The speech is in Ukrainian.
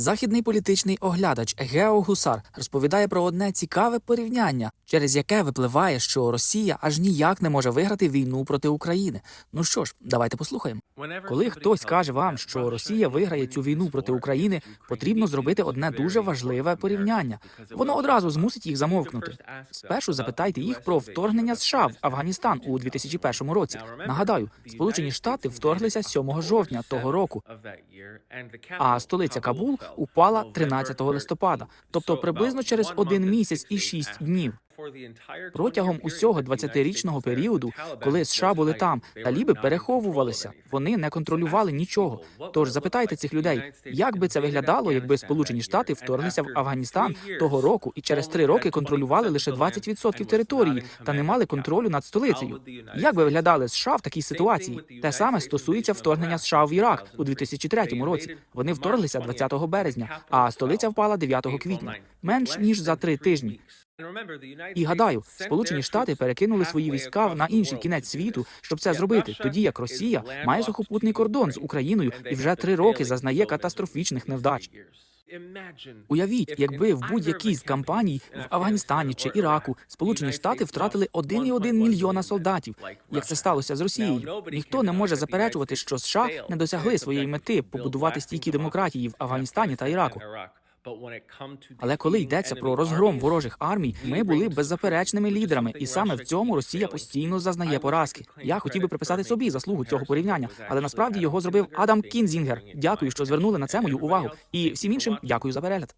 Західний політичний оглядач Гео Гусар розповідає про одне цікаве порівняння, через яке випливає, що Росія аж ніяк не може виграти війну проти України. Ну що ж, давайте послухаємо. Коли хтось каже вам, що Росія виграє цю війну проти України, потрібно зробити одне дуже важливе порівняння. Воно одразу змусить їх замовкнути. Спершу запитайте їх про вторгнення США в Афганістан у 2001 році. Нагадаю, Сполучені Штати вторглися 7 жовтня того року, а столиця Кабул упала 13 листопада, тобто приблизно через один місяць і шість днів. Протягом усього 20-річного періоду, коли США були там, таліби переховувалися, вони не контролювали нічого. Тож запитайте цих людей, як би це виглядало, якби Сполучені Штати вторглися в Афганістан того року і через три роки контролювали лише 20% території та не мали контролю над столицею. Як би виглядали США в такій ситуації? Те саме стосується вторгнення США в Ірак у 2003 році. Вони вторглися 20 березня, а столиця впала 9 квітня, менш ніж за три тижні. І гадаю, Сполучені Штати перекинули свої війська на інший кінець світу, щоб це зробити, тоді як Росія має сухопутний кордон з Україною і вже три роки зазнає катастрофічних невдач. Уявіть, якби в будь-якій з кампаній в Афганістані чи Іраку Сполучені Штати втратили 1,1 мільйона солдатів. Як це сталося з Росією? Ніхто не може заперечувати, що США не досягли своєї мети побудувати стійкі демократії в Афганістані та Іраку. Але коли йдеться про розгром ворожих армій, ми були беззаперечними лідерами, і саме в цьому Росія постійно зазнає поразки. Я хотів би приписати собі заслугу цього порівняння, але насправді його зробив Адам Кінзінгер. Дякую, що звернули на це мою увагу. І всім іншим дякую за перегляд.